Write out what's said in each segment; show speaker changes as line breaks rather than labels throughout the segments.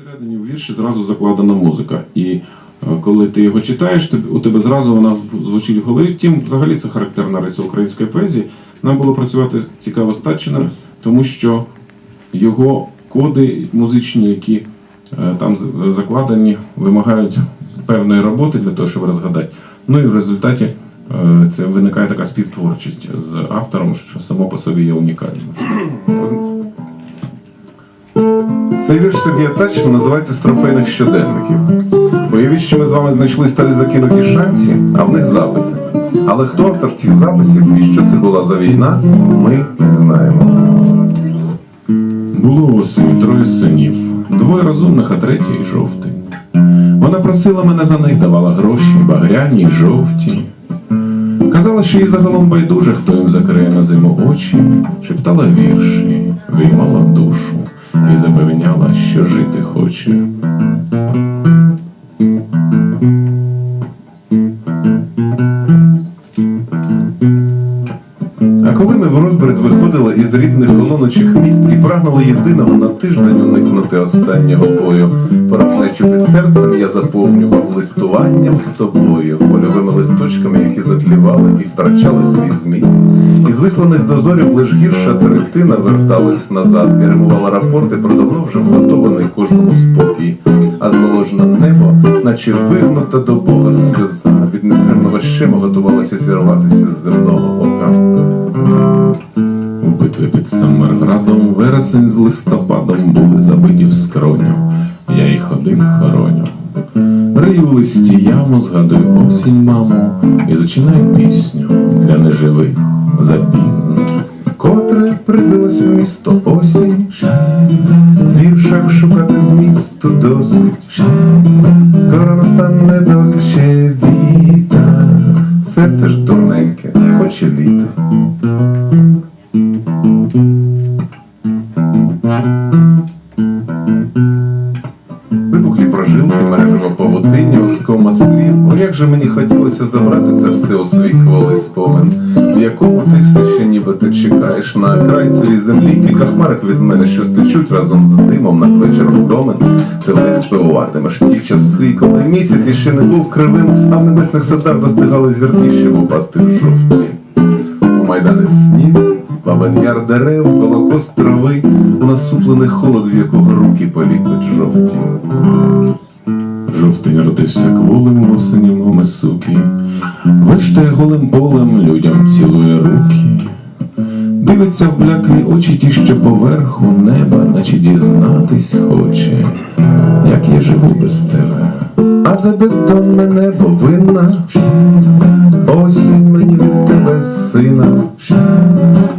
Всередині в вірші зразу закладена музика. І е, коли ти його читаєш, у тебе зразу вона звучить в голові. Втім, взагалі це характерна риса української поезії. Нам було працювати цікаво з Татчиним, тому що його коди музичні, які е, там закладені, вимагають певної роботи для того, щоб розгадати. Ну і в результаті е, це виникає така співтворчість з автором, що само по собі є унікальним.
Цей вірш Сергія Татчина називається «З трофейних щоденників. Уявіть, що ми з вами знайшли старі закинуті шанці, а в них записи. Але хто автор тих записів і що це була за війна, ми не знаємо.
Було осені троє синів, двоє розумних, а третій жовтий. Вона просила мене за них, давала гроші, багряні й жовті. Казала, що їй загалом байдуже, хто їм закриє на зиму очі, шептала вірші, виймала душу і запевняла, що жити хоче.
Коли ми в розбрід виходили із рідних холоночих міст і прагнули єдиного на тиждень уникнути останнього бою, порожнечу під серцем я заповнював листуванням з тобою, польовими листочками, які затлівали і втрачали свій зміст. Із висланих дозорів лиш гірша третина верталась назад і римувала рапорти про давно вже вготований кожному спокій. А зволожене небо, наче вигнута до Бога сльоза, від нестримного щему готувалася зірватися з земного ока.
В битві під Самарградом вересень з листопадом були забиті в скроню. Я їх один хороню. Рию листі яму, згадую осінь, маму, і зачинаю пісню для неживих запізно.
Котре прибилось в місто осінь, в віршах шукати змісту досить. Скоро настане дольче віта, серце ж дурненьке, хоче літа. Вибухлі прожилки, мережево павутиння, оскома слів. О, як же мені хотілося забрати це все у свій кволий спомин, в якому ти все ще нібито чекаєш на край цієї землі. Кілька хмарок від мене, що стечуть разом з димом надвечір вдомен. Ти в них спивуватимеш ті часи, коли місяць іще не був кривим, а в небесних садах достигали зірки, щоб упасти в жовтні. У майданах снів, бабин яр дерев, голокост трави, у насуплений холод, в якого руки поліпить жовті.
Жовтий родився кволим восені моми суки, вештає голим полем, людям цілує руки. Дивиться в бляклі очі ті, що поверху неба, наче дізнатись хоче, як я живу без тебе.
А за бездонне небо винна Осінь мені від тебе сина.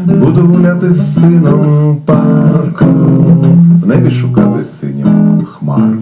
Буду гуляти з сином парком. В небі шукати синім хмарку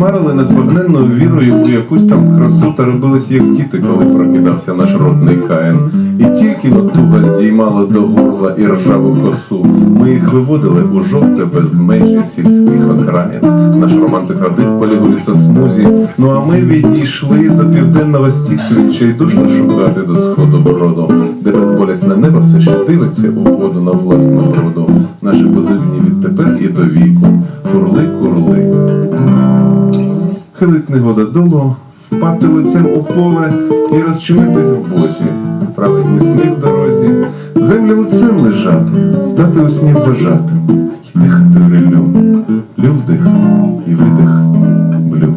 марили незбагненною вірою у якусь там красу та робились як діти, коли прокидався наш родний каїн. І тільки натуга здіймала до горла і ржаву косу. Ми їх виводили у жовте безмежжя сільських окраїн. Наш романтик родив полі у лісосмузі. Ну а ми відійшли до південного стіку, відчайдушно шукати до сходу броду, де безболісне небо все ще дивиться у воду на власну вроду. Наші позивні відтепер і до віку. Курли, курли. Хилить негода долу, впасти лицем у поле і розчинитись в бозі, праведні сни в дорозі, землю лицем лежати, стати у сні вважати, й дихати в ріллю, лю вдих і видих блю.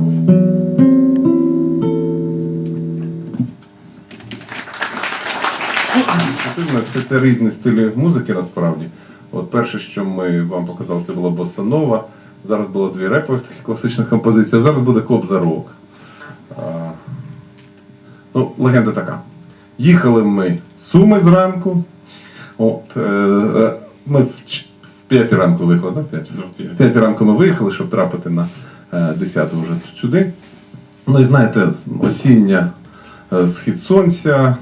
Все це різні стилі музики насправді. От перше, що ми вам показали, це була босанова. Зараз було дві репових таких класичних композицій, а зараз буде кобза рок. Ну, легенда така. Їхали ми з Суми зранку. От, е, е, ми в, ч- 5 ранку виїхали, так? 5? В 5 ранку ми виїхали, щоб трапити на е, 10 вже сюди. Ну і знаєте, осіння е, схід сонця,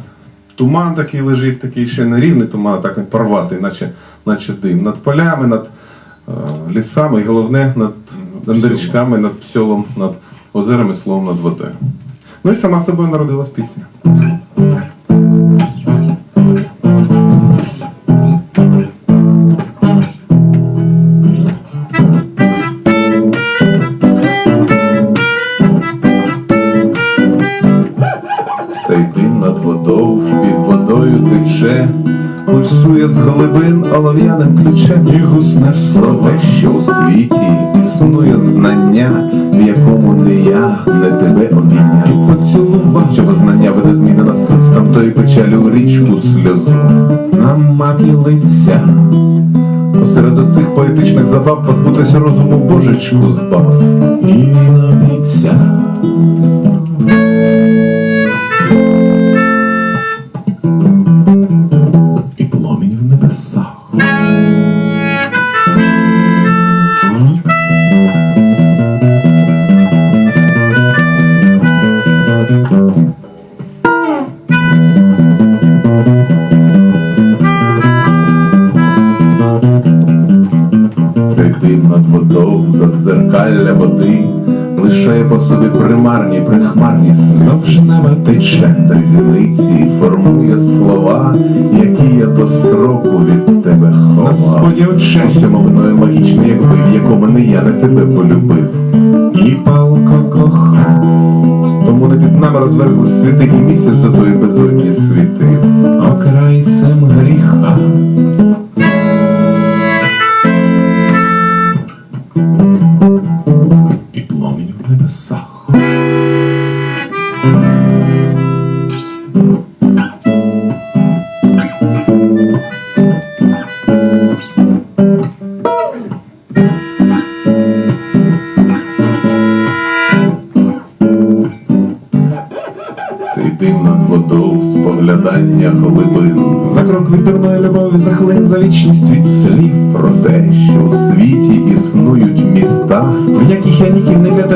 туман такий лежить, такий ще не рівний туман, а так порватий, наче, наче дим. Над полями, над е, лісами і головне над, над річками, над псьолом, над озерами, словом, над водою. Ну і сама собою народилась пісня. З глибин олов'яним ключем.
І гусне все.
Що у світі існує знання, в якому не я, не тебе обійняв.
І поцілував
Цього знання веде зміни на суть, з тамтої печалі у річку сльозу.
на мапі лиця.
Посеред оцих поетичних забав позбутися розуму божечку збав.
І він обіцяв.
Задзеркалля води лишає по собі примарні, прихмарні.
Знов ж неба тече.
Центр зіниці формує слова, які я до строку від тебе
На
ховав. Усьому виною магічне, якби в якому не я не тебе полюбив.
І палко кохав.
Тому не під нами розверзли світи і місяць за тої безодні світив.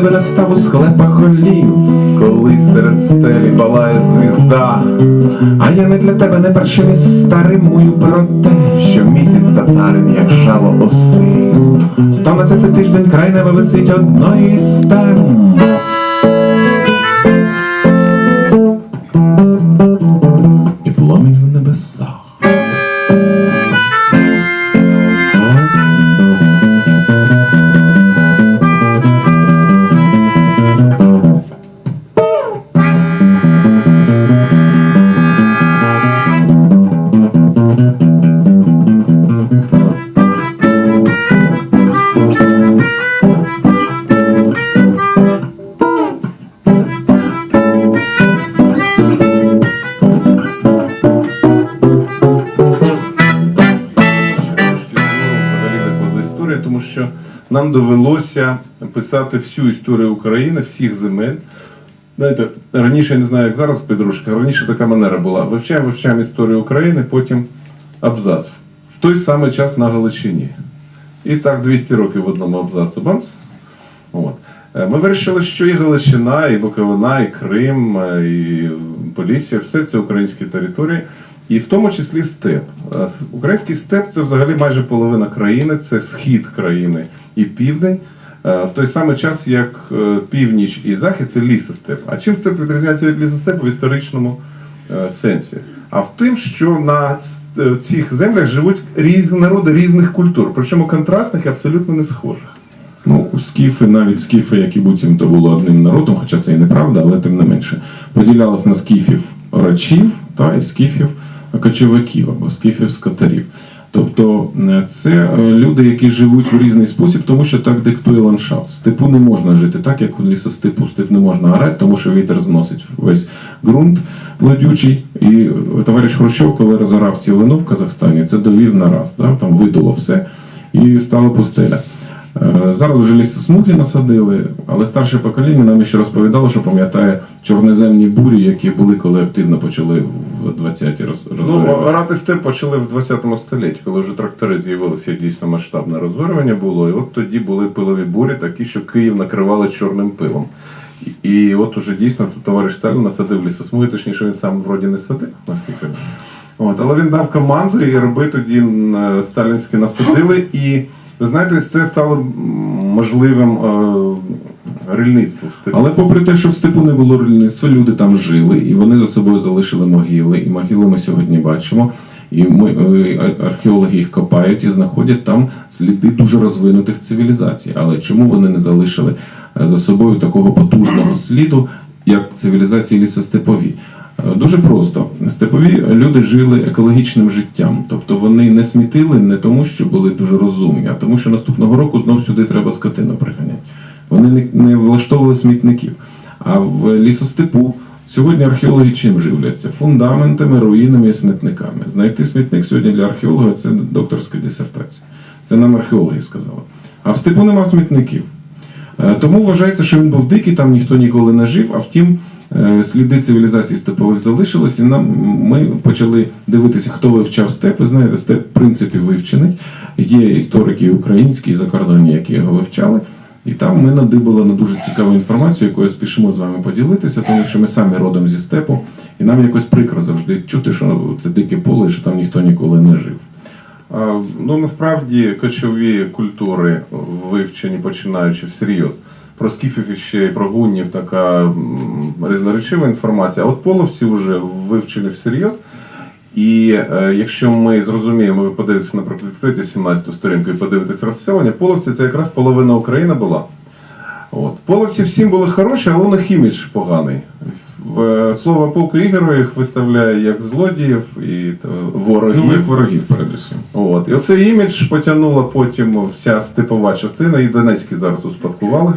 Ніким не став у склепах голів.
коли серед стелі палає звізда,
А я не для тебе не першим із старим мою про те,
що місяць татарин, як жало оси.
Стонадцятий тиждень край неба висить одної з.
Довелося писати всю історію України, всіх земель. Знаєте, раніше я не знаю, як зараз в раніше така манера була. Вивчаємо, вивчаємо історію України, потім абзац. В той самий час на Галичині. І так 200 років в одному абзацу. Бамс. От. Е, Ми вирішили, що і Галичина, і Буковина, і Крим, е, і Полісся, все це українські території, і в тому числі степ. Е, Український степ це взагалі майже половина країни, це схід країни і південь. Е, В той самий час, як е, північ і захід це лісостеп. А чим степ відрізняється від лісостепу в історичному е, сенсі? А в тим, що на цих землях живуть різні народи різних культур, причому контрастних і абсолютно не схожих.
Ну, скіфи, навіть скіфи, які буцімто було одним народом, хоча це і неправда, але тим не менше, поділялось на скіфів рачів та і скіфів кочовиків або скіфів скотарів. Тобто е, це е, люди, які живуть в різний спосіб, тому що так диктує ландшафт. Степу не можна жити так, як у лісостепу степ не можна орати, тому що вітер зносить весь ґрунт плодючий. І е, товариш Хрущов, коли розорав цілину в Казахстані, це довів на раз. Да? Там видуло все і стала пустеля. Е, Зараз вже лісосмуги насадили, але старше покоління нам ще розповідало, що пам'ятає чорноземні бурі, які були, коли активно почали в 20-ті роз,
Ну, орати степ почали в 20 столітті, коли вже трактори з'явилися, дійсно масштабне розорювання було. І от тоді були пилові бурі, такі, що Київ накривали чорним пилом. І, і от уже дійсно тут товариш Сталін насадив лісосмуги, точніше він сам вроді не садив, наскільки. От, але він дав команду, і роби тоді е, сталінські насадили. І ви знаєте, це стало можливим е, степі.
Але попри те, що в степу не було рільництва, люди там жили, і вони за собою залишили могили. І могили ми сьогодні бачимо. І ми, е, археологи їх копають і знаходять там сліди дуже розвинутих цивілізацій. Але чому вони не залишили е, за собою такого потужного сліду, як цивілізації лісостепові? Дуже просто. Степові люди жили екологічним життям. Тобто вони не смітили не тому, що були дуже розумні, а тому, що наступного року знов сюди треба скотину приганяти. Вони не, влаштовували смітників. А в лісостепу сьогодні археологи чим живляться? Фундаментами, руїнами і смітниками. Знайти смітник сьогодні для археолога це докторська дисертація. Це нам археологи сказали. А в степу нема смітників. Е, Тому вважається, що він був дикий, там ніхто ніколи не жив, а втім, сліди цивілізації степових залишились, і нам ми почали дивитися, хто вивчав степ. Ви знаєте, степ в принципі вивчений. Є історики українські і закордонні, які його вивчали. І там ми надибали на дуже цікаву інформацію, якою спішимо з вами поділитися, тому що ми самі родом зі степу, і нам якось прикро завжди чути, що це дике поле, що там ніхто ніколи не жив.
Ну насправді кочові культури вивчені починаючи всерйоз. Про скіфів і ще й про гуннів така різноречива інформація. А от половці вже вивчені всерйоз. І е, якщо ми зрозуміємо, ви подивитесь, наприклад, відкрити 17 сторінку і подивитесь розселення, половці це якраз половина України була. От. Половці всім були хороші, але у них імідж поганий. В, е, слово полку Ігорова їх виставляє як злодіїв і та, ворогів.
Ну, як ворогів, передусім.
От. І оцей імідж потягнула потім вся степова частина, і Донецькі зараз успадкували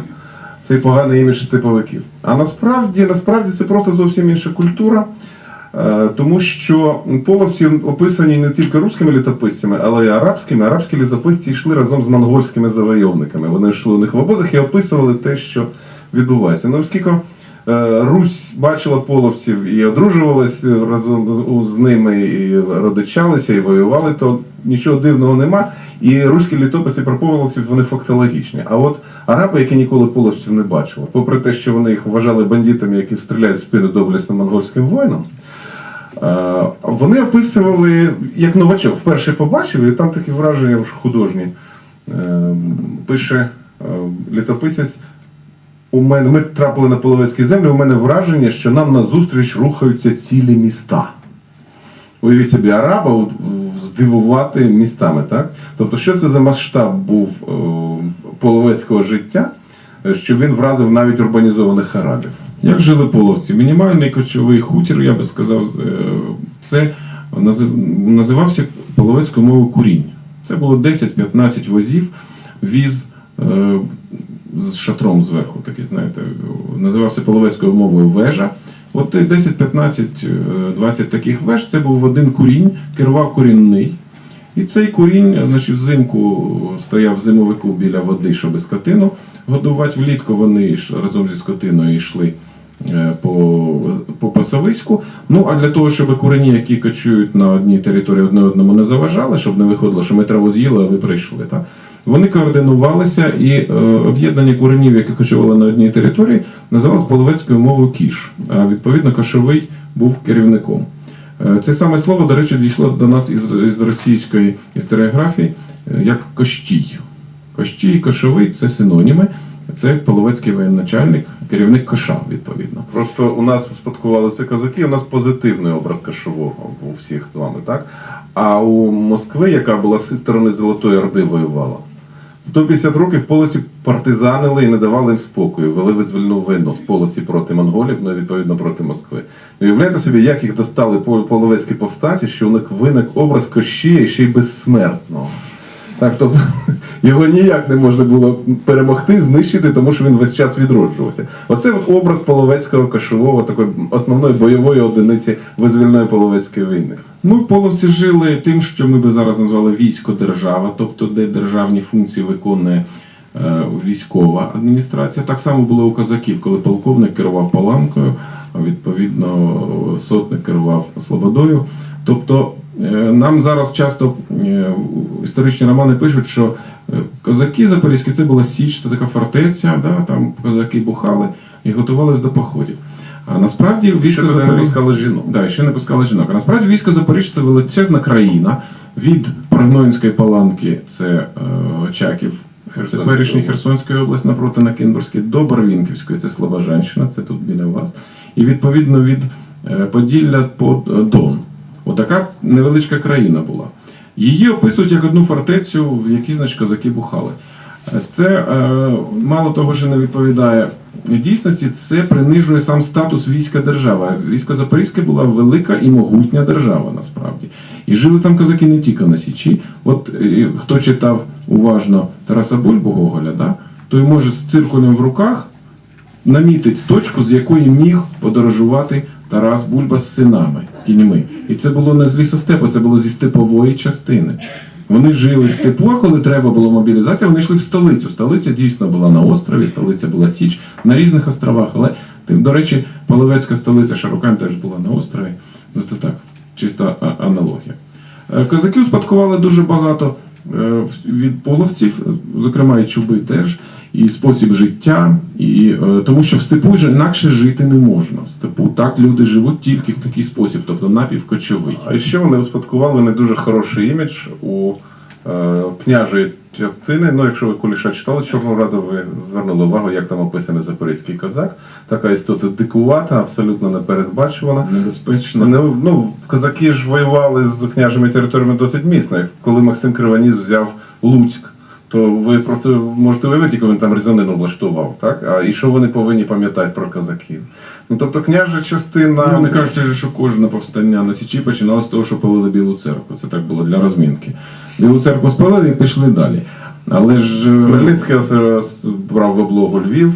цей поганий імідж степовиків. А насправді, насправді це просто зовсім інша культура. Е, Тому що половці описані не тільки руськими літописцями, але й арабськими. Арабські літописці йшли разом з монгольськими завойовниками. Вони йшли у них в обозах і описували те, що відбувається. Ну, оскільки е, Русь бачила половців і одружувалась разом з ними, і родичалися, і воювали, то нічого дивного нема. І руські літописи про половців вони фактологічні. А от араби, які ніколи половців не бачили, попри те, що вони їх вважали бандитами, які стріляють в спину доблесним монгольським воїнам. Е, Вони описували як новачок. Вперше побачив, і там такі враження ж художні. Е, Пише е, літописець. У мене ми трапили на половецькі землі. У мене враження, що нам назустріч рухаються цілі міста. Уявіть собі, араба от, містами, так? Тобто, що це за масштаб був е, половецького життя, е, що він вразив навіть урбанізованих арабів.
Як жили половці? Мінімальний кочовий хутір, я би сказав, е, це називався половецькою мовою курінь. Це було 10-15 возів, віз з шатром зверху, такий, знаєте, називався половецькою мовою вежа. От 10, 15, е, 20 таких веж це був один курінь, керував курінний. І цей курінь, значить, взимку стояв в зимовику біля води, щоб скотину годувати. Влітку вони разом зі скотиною йшли е, по, по пасовиську. Ну а для того, щоб курені, які кочують на одній території одне одному не заважали, щоб не виходило, що ми траву з'їли, а ви прийшли. Так? Вони координувалися і е, об'єднання куренів, які кочували на одній території, називалось половецькою мовою кіш. А відповідно кошовий був керівником. Е, Це саме слово, до речі, дійшло до нас із, із російської історіографії е, як кощій. Кощій кошовий це синоніми. Це половецький воєначальник, керівник коша, відповідно.
Просто у нас успадкували це козаки, у нас позитивний образ кашового у всіх з вами, так? А у Москви, яка була з сторони Золотої Орди воювала, 150 років полосі партизанили і не давали їм спокою, вели визвольну війну з полосі проти монголів, ну відповідно проти Москви. Уявляєте собі, як їх достали пол- половецькі повстанці, що у них виник образ Кощія ще й безсмертного. Так, тобто його ніяк не можна було перемогти, знищити, тому що він весь час відроджувався. Оце от образ половецького кошового, такої основної бойової одиниці визвільної половецької війни.
Ну, половці жили тим, що ми би зараз назвали військо-держава, тобто де державні функції виконує е, військова адміністрація. Так само було у козаків, коли полковник керував паланкою, відповідно сотник керував слободою. Тобто нам зараз часто е, історичні романи пишуть, що е, козаки запорізькі це була Січ, це така фортеця, да, там козаки бухали і готувалися до походів. А насправді військо
туди не пускали жінок.
Да, ще не пускали жінок. А насправді військо Запоріжжя це величезна країна від Паргнонської паланки, це е, Очаків, теперішній. Херсонської області напроти на Кінбурзькій, до Барвінківської, це Слобожанщина, це тут біля вас. І відповідно від е, Поділля по е, Дон. Отака невеличка країна була. Її описують як одну фортецю, в якій значить, козаки бухали. Це е, мало того, що не відповідає дійсності, це принижує сам статус війська держави. Військо Запорізьке була велика і могутня держава насправді. І жили там козаки не тільки на Січі. От е, хто читав уважно Тараса Бульбу Гоголя, да, той може з циркулем в руках намітить точку, з якої міг подорожувати Тарас Бульба з синами кіньми. І це було не з лісостепу, це було зі степової частини. Вони жили степу, а коли треба було мобілізація, вони йшли в столицю. Столиця дійсно була на острові, столиця була Січ на різних островах. Але до речі, Половецька столиця Шарукань теж була на острові. Ну це так, чиста аналогія. Е, Козаки успадкували дуже багато е, від половців, зокрема і чуби теж, і спосіб життя, і, е, тому що в степу ж інакше жити не можна. В степу так люди живуть тільки в такий спосіб, тобто напівкочовий.
А ще вони успадкували не дуже хороший імідж у е, княжої частини. Ну, якщо ви Куліша читали Чорну Раду, ви звернули увагу, як там описаний запорізький козак. Така істота дикувата, абсолютно непередбачувана.
Небезпечно.
Ну, ну, козаки ж воювали з княжими територіями досить міцно. Коли Максим Кривоніс взяв Луцьк, то ви просто можете уявити, коли він там різанину влаштував, так? А і що вони повинні пам'ятати про козаків? Ну тобто княжа частина.
Ну, вони кажуть, що кожне повстання на Січі починалося з того, що палили Білу церкву. Це так було для розмінки. Білу церкву спалили і пішли далі. Але ж е,
Хмельницький брав в облогу Львів,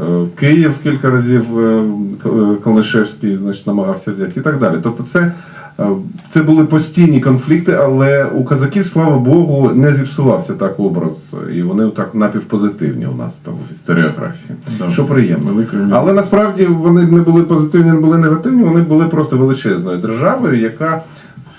е, Київ кілька разів е, Калнишевський значить, намагався взяти і так далі. Тобто це, це були постійні конфлікти, але у козаків, слава Богу, не зіпсувався так образ, і вони так напівпозитивні у нас там в історіографії.
Да.
Що приємно.
Велика міра.
Але насправді вони не були позитивні, не були негативні, вони були просто величезною державою, яка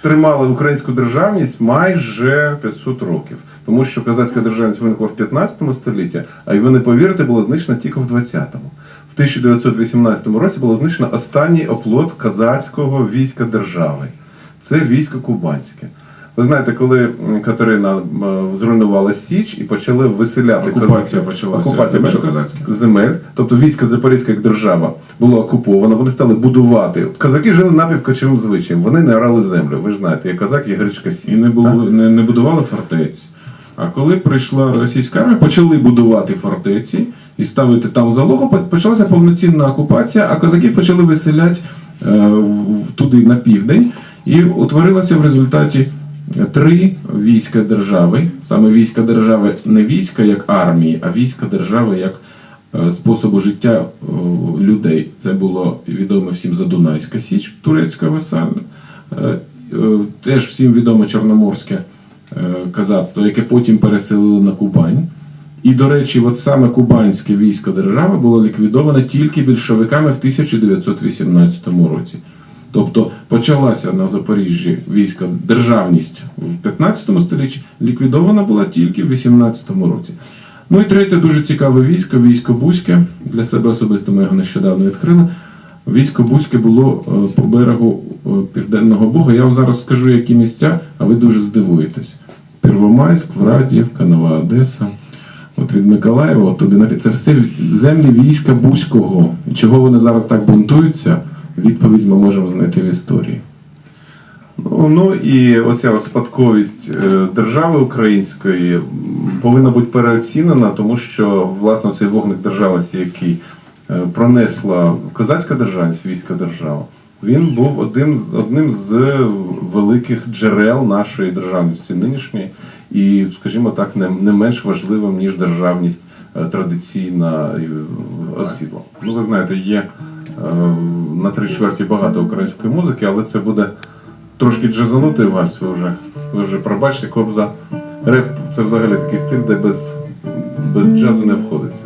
тримала українську державність майже 500 років. Тому що козацька державність виникла в 15 столітті, а й ви не повірите, була знищена тільки в 20-му. В 1918 році було знищено останній оплот козацького війська держави. Це військо Кубанське. Ви знаєте, коли Катерина зруйнувала Січ і почали виселяти
Окупація
козаків-
почалася
окупація
земель
почала- земель, тобто військо Запорізька як держава було окуповано, вони стали будувати. Козаки жили напівкочовим звичаєм, вони не орали землю. Ви ж знаєте, є козак, є гречка
і не було не, не будували фортець. А коли прийшла російська армія, почали будувати фортеці і ставити там залогу, почалася повноцінна окупація, а козаків почали виселяти е, туди на південь. І утворилося в результаті три війська держави. Саме війська держави не війська як армії, а війська держави як е, способу життя е, людей. Це було відомо всім Задунайська Січ, турецька васальна. Е, е, Теж всім відомо Чорноморське е, казацтво, яке потім переселили на Кубань. І, до речі, от саме кубанське військо держави було ліквідовано тільки більшовиками в 1918 році. Тобто почалася на Запоріжжі війська державність в 15 столітті, ліквідована була тільки в 18 році. Ну і третє дуже цікаве військо, військо Бузьке. Для себе особисто ми його нещодавно відкрили. Військо Бузьке було е, по берегу е, Південного Буга. Я вам зараз скажу, які місця, а ви дуже здивуєтесь. Первомайськ, Врадіївка, Нова Одеса. От від Миколаєва, от туди це все землі війська Бузького. Чого вони зараз так бунтуються? Відповідь ми можемо знайти в історії.
Ну, ну і оця спадковість е, держави української повинна бути переоцінена, тому що власне цей вогник державності, який е, пронесла козацька державність, війська держава, він був одним з одним з великих джерел нашої державності нинішньої, і, скажімо так, не, не менш важливим ніж державність е, традиційна е, осідла. Ну, ви знаєте, є е, на три чверті багато української музики, але це буде трошки джазанутий вальс, ви вже, ви вже пробачте, кобза. Реп це взагалі такий стиль, де без, без джазу не обходиться.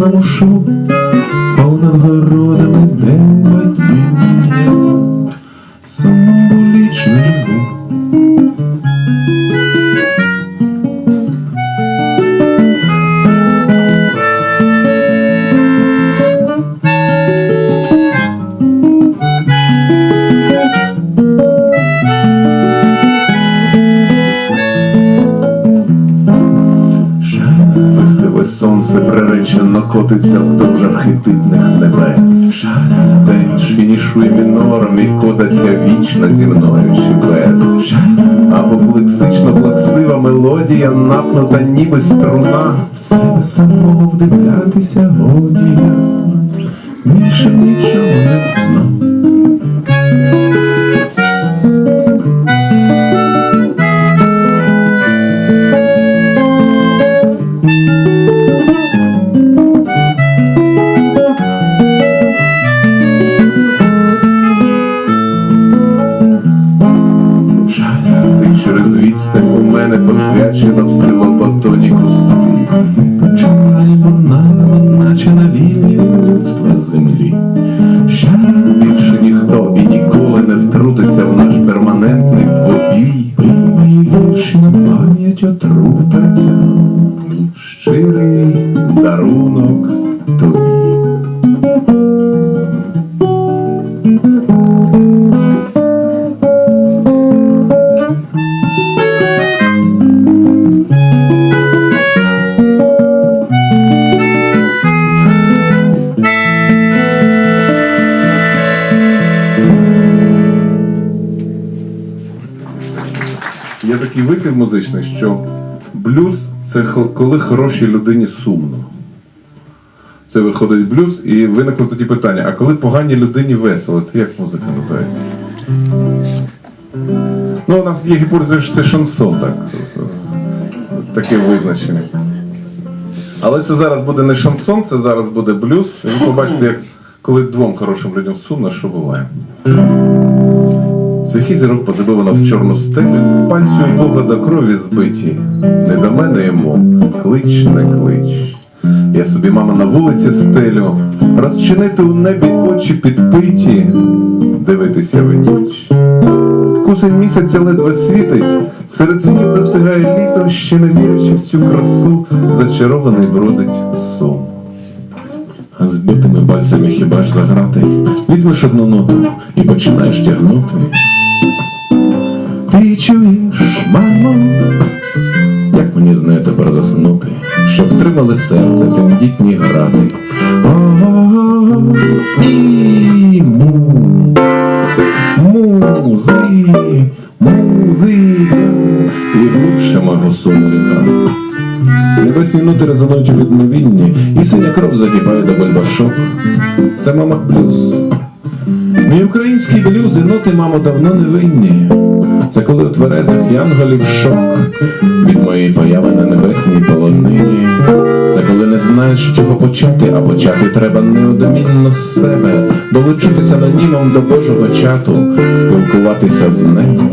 По небесному
Вистиле сонце приречено котиться вздовж архетипних небес. День фінішує мінором і кодаться вічно зі мною чи без. Апоплексично плаксива мелодія, напнута ніби струна.
В себе самого вдивлятися годі, більше нічого не знав.
Коли хорошій людині сумно. Це виходить блюз, і виникло тоді питання: а коли поганій людині весело, це як музика називається? Ну, у нас є гіпотеза, що це шансон, так. Таке визначення. Але це зараз буде не шансон, це зараз буде блюз. І ви побачите, як коли двом хорошим людям сумно, що буває. Свяхи зірок позабивано в чорну стелю, пальцю у Бога до крові збиті. Не до мене йому, клич, не клич. Я собі, мама, на вулиці стелю, розчинити у небі очі підпиті, дивитися в ніч. Кусень місяця ледве світить, серед снів достигає літо, ще не вірячи в цю красу, зачарований бродить сон.
А збитими пальцями хіба ж заграти? Візьмеш одну ноту і починаєш тягнути. Ти чуєш, мамо, як мені з нею тепер заснути, що втримали серце тендітні грати. І му, музи, музика, і глибше мого сумника. Небесні ноти резонують у відновінні, і синя кров закипає до бульбашок. Це мама блюз. Мій український блюз і ноти, мамо, давно не винні. Це коли у тверезих янголів шок від моєї появи на небесній полонині. Це коли не знаєш, з чого почати, а почати треба неодмінно з себе, долучитися анонімом до Божого чату, спілкуватися з небом.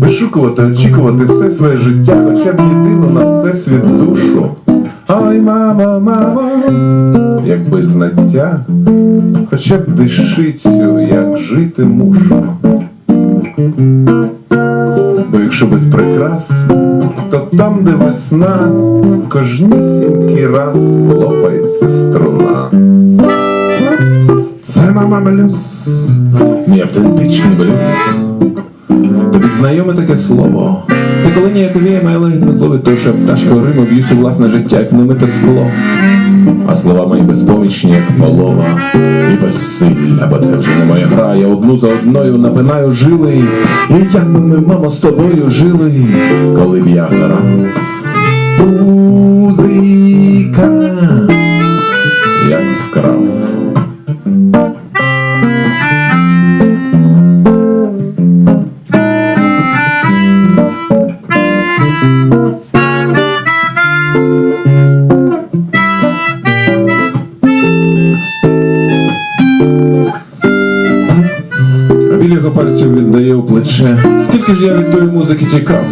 Вишукувати, очікувати все своє життя, хоча б єдину на все світ душу. Ай, мама, мама, якби знаття, хоча б дишицю, як жити мушу. Бо якщо без прикрас, то там, де весна, кожнісінький раз лопається струна.
Це мама блюз, мій автентичний блюз. Тобі знайоме таке слово. Це коли ніяковіє моя лагідна зловить, то що пташкою Риму б'юсь у власне життя, як немите скло. А слова мої безпомічні, як полова, і безсилля, бо це вже не моя гра. Я одну за одною напинаю жили. І як би ми, мамо, з тобою жили, коли б я грав. Музика, як вкрав.
Плече. Скільки ж я від тої музики тікав?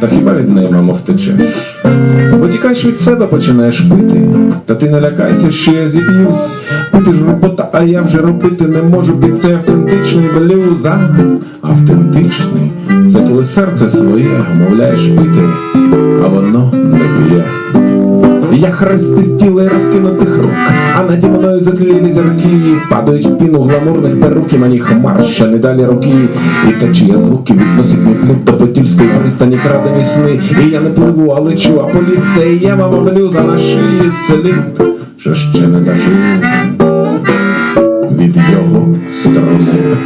Та
хіба від неї, мамо, втечеш? Бо тікаєш від себе, починаєш пити. Та ти не лякайся, що я зіб'юсь. Пити ж робота, а я вже робити не можу, під цей автентичний блюз. А автентичний це коли серце своє мовляєш пити, а воно не п'є. Я хрести з тіла розкинутих рук, а наді мною затлілі зірки, падають в піну гламурних перуків, на них марща не далі руки, і течія звуки відносить мій плив до Подільської пристані крадені сни. І я не пливу, а лечу, а поліція є мама блюза на шиї слід, що ще не зажив від його сторони.